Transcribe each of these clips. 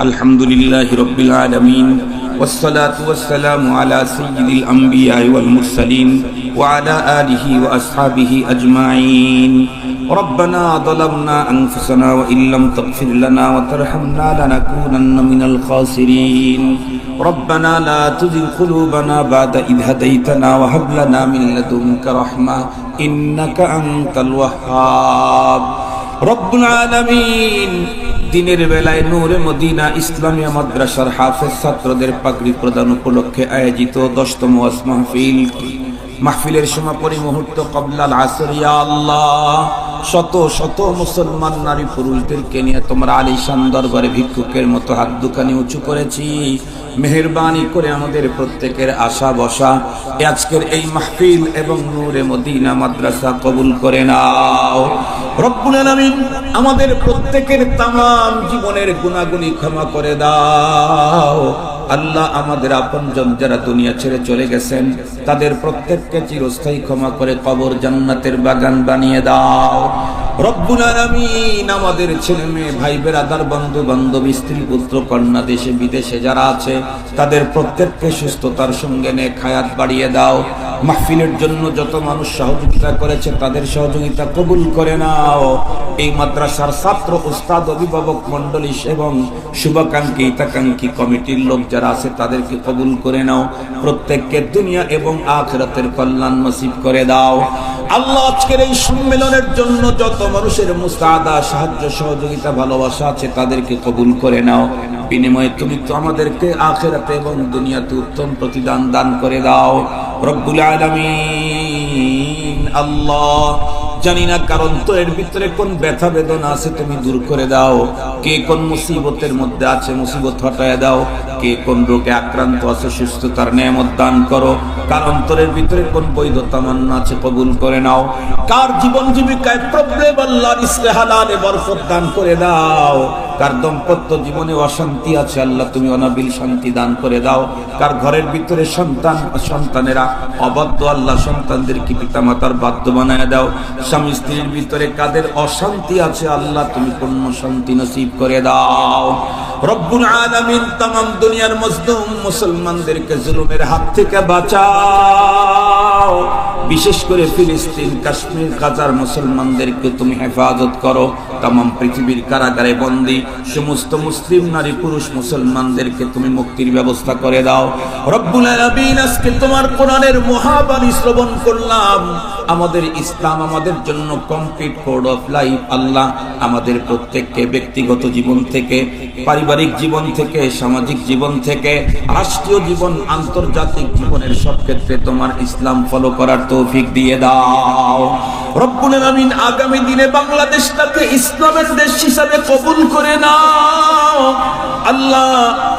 الحمد لله رب العالمين والصلاة والسلام على سيد الأنبياء والمرسلين وعلى آله وأصحابه أجمعين. ربنا ظلمنا أنفسنا وإن لم تغفر لنا وترحمنا لنكونن من الخاسرين. ربنا لا تزغ قلوبنا بعد إذ هديتنا وهب لنا من لدنك رحمة إنك أنت الوهاب. رب العالمين. দিনের বেলায় নূরে মদিনা ইসলামিয়া মাদ্রাসার হাফেজ ছাত্রদের পাগড়ি প্রদান উপলক্ষে আয়োজিত দশতম ওয়াজ মাহফিল। মাহফিলের সমাপনী মুহূর্ত কবলাল আসরিয়া আল্লাহ। শত শত মুসলমান নারী পুরুষদেরকে নিয়ে তোমরা আলিশান দরবারে ভিক্ষুকের মতো হাত দুখানি উঁচু করেছি। মেহরবানি করে আমাদের প্রত্যেকের আশা বসা। আজকের এই মাহফিল এবং নূরে মদিনা মাদ্রাসা কবুল করে নাও। রব্বুল আলামিন আমাদের প্রত্যেকের তামাম জীবনের গুণাগুনি ক্ষমা করে দাও। আল্লাহ আমাদের আপনজন যারা দুনিয়া ছেড়ে চলে গেছেন, তাদের প্রত্যেককে চিরস্থায়ী ক্ষমা করে কবর জান্নাতের বাগান বানিয়ে দাও। রব্বুল আলামিন আমাদের ছেলে মেয়ে, ভাই বেরাদার বন্ধু বান্ধব স্ত্রী, পুত্র, কন্যা, দেশে, বিদেশে যারা আছে, তাদের প্রত্যেককে সুস্থতার সঙ্গে নে খায়াত বাড়িয়ে দাও। মাহফিলের জন্য যত মানুষ সহযোগিতা করেছে, তাদের সহযোগিতা কবুল করে নাও। এই মাদ্রাসার ছাত্র, উস্তাদ, অভিভাবক মন্ডলী এবং শুভাকাঙ্ক্ষী, হিতাকাঙ্ক্ষী কমিটির লোক যারা আছে, তাদেরকে কবুল করে নাও। প্রত্যেককে দুনিয়া এবং আখরাতের কল্যাণ নসিব করে দাও। আল্লাহ আজকের এই সম্মেলনের জন্য যত মানুষের মুস্তাদা সাহায্য, সহযোগিতা, ভালোবাসা আছে তাদেরকে কবুল করে নাও। বিনিময়ে তুমি তো আমাদেরকে আখেরাতে এবং দুনিয়াতে উত্তম প্রতিদান দান করে দাও। রব্বুল আলামিন, আল্লাহ জানি না কারণ এর ভিতরে কোন ব্যথা বেদনা আছে, তুমি দূর করে দাও। কে কোন মুসিবতের মধ্যে আছে, মুসিবত হটায় দাও। কে কোন রোগে আক্রান্ত আছে, সুস্থতার নিয়ামত দান করো। কারণ তোর ভিতরে কোন বৈধতা তামান্না আছে, কবুল করে নাও। কার জীবন জীবিকায় প্রবলেম আল্লাহর ইস্তেহালালে বরফত দান করে দাও। কার দম্পত্য জীবনে অশান্তি আছে, আল্লাহ তুমি অনাবিল শান্তি দান করে দাও। কার ঘরের ভিতরে সন্তান, সন্তানেরা অবাধ্য, আল্লাহ সন্তানদের কি পিতা মাতার বাধ্য বানায় দাও। স্বামী স্ত্রীর ভিতরে কাদের অশান্তি আছে, আল্লাহ তুমি পূর্ণ শান্তি নসিব করে দাও। রব্বুল আলামিন তামাম দুনিয়ার মজলুম মুসলমানদেরকে জুলুমের হাত থেকে বাঁচাও। বিশেষ করে ফিলিস্তিন, কাশ্মীর, গাজার মুসলমানদেরকে তুমি হেফাজত করো। তাম পৃথিবীর কারাগারে বন্দী, সমস্ত মুসলিম নারী, পুরুষ, মুসলমানদেরকে তুমি মুক্তির ব্যবস্থা করে দাও। রব্বুল আলামিন, আজকে তোমার কোরআনের মহাবাণী শ্রবণ করলাম। আমাদের ইসলাম আমাদের জন্য কমপ্লিট কোড অফ লাইফ আল্লাহ আমাদের প্রত্যেককে ব্যক্তিগত জীবন থেকে, পারিবারিক জীবন থেকে, সামাজিক জীবন থেকে, রাষ্ট্রীয় জীবন, আন্তর্জাতিক জীবনের সব ক্ষেত্রে তোমার ইসলাম ফলো করার তৌফিক দিয়ে দাও। রব্বুল আলামিন আগামী দিনে বাংলাদেশটাকে ইসলামের দেশ হিসাবে কবুল করে নাও। আল্লাহ,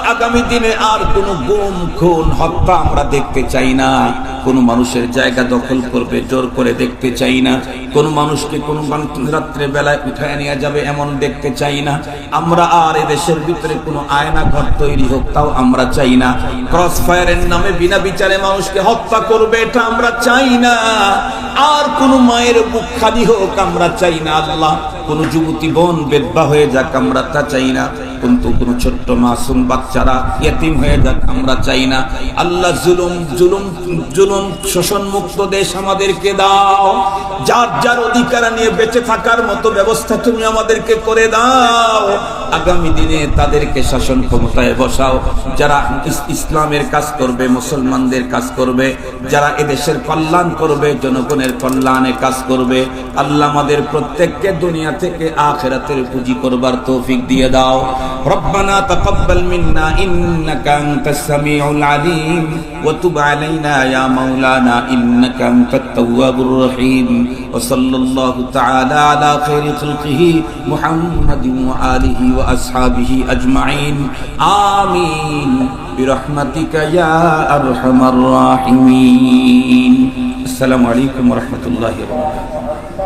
আগামী দিনে আর কোনো গুম, খুন, হত্যা আমরা দেখতে চাই না কোনো মানুষের জায়গা দখল করবে, জোর করে দেখতে চাই না। কোনো মানুষকে কোনো রাত্রে বেলায় উঠায় নিয়ে যাবে এমন দেখতে চাই না। আমরা আর এদেশের ভিতরে কোনো আয়না ঘর তৈরি হোক, তাও আমরা চাই না। ক্রস ফায়ারের নামে বিনা বিচারে মানুষকে হত্যা করবে, এটা আমরা চাই না। আর কোনো মায়ের বুক খালি হোক, আমরা চাই না, আল্লাহ। কোন যুবতী বোন বেদবা হয়ে যাক, আমরা তা চাই না। কিন্তু কোন ছোট্ট মাসুম বাচ্চারা এতিম হয়ে যাক, আমরা চাই না। আল্লাহ জুলুম জুলুম জুলুম শোষণ মুক্ত দেশ আমাদেরকে দাও। যার যার অধিকার নিয়ে বেঁচে থাকার মতো ব্যবস্থা তুমি আমাদেরকে করে দাও। আগামী দিনে তাদেরকে শাসন ক্ষমতায় বসাও। যারা ইসলামের কাজ করবে, মুসলমানদের কাজ করবে, যারা এদেশের কল্যাণ করবে, জনগণের কল্যাণে কাজ করবে, আল্লাহ আমাদের প্রত্যেককে দুনিয়া থেকে আখেরাতের পুঁজি করবার তৌফিক দিয়ে দাও। ربنا تقبل منا إنك أنت السميع العليم وتب علينا يا مولانا إنك أنت التواب الرحيم وصلى الله تعالى على خير خلقه محمد وآله وأصحابه أجمعين آمين برحمتك يا أرحم الراحمين السلام عليكم ورحمة الله وبركاته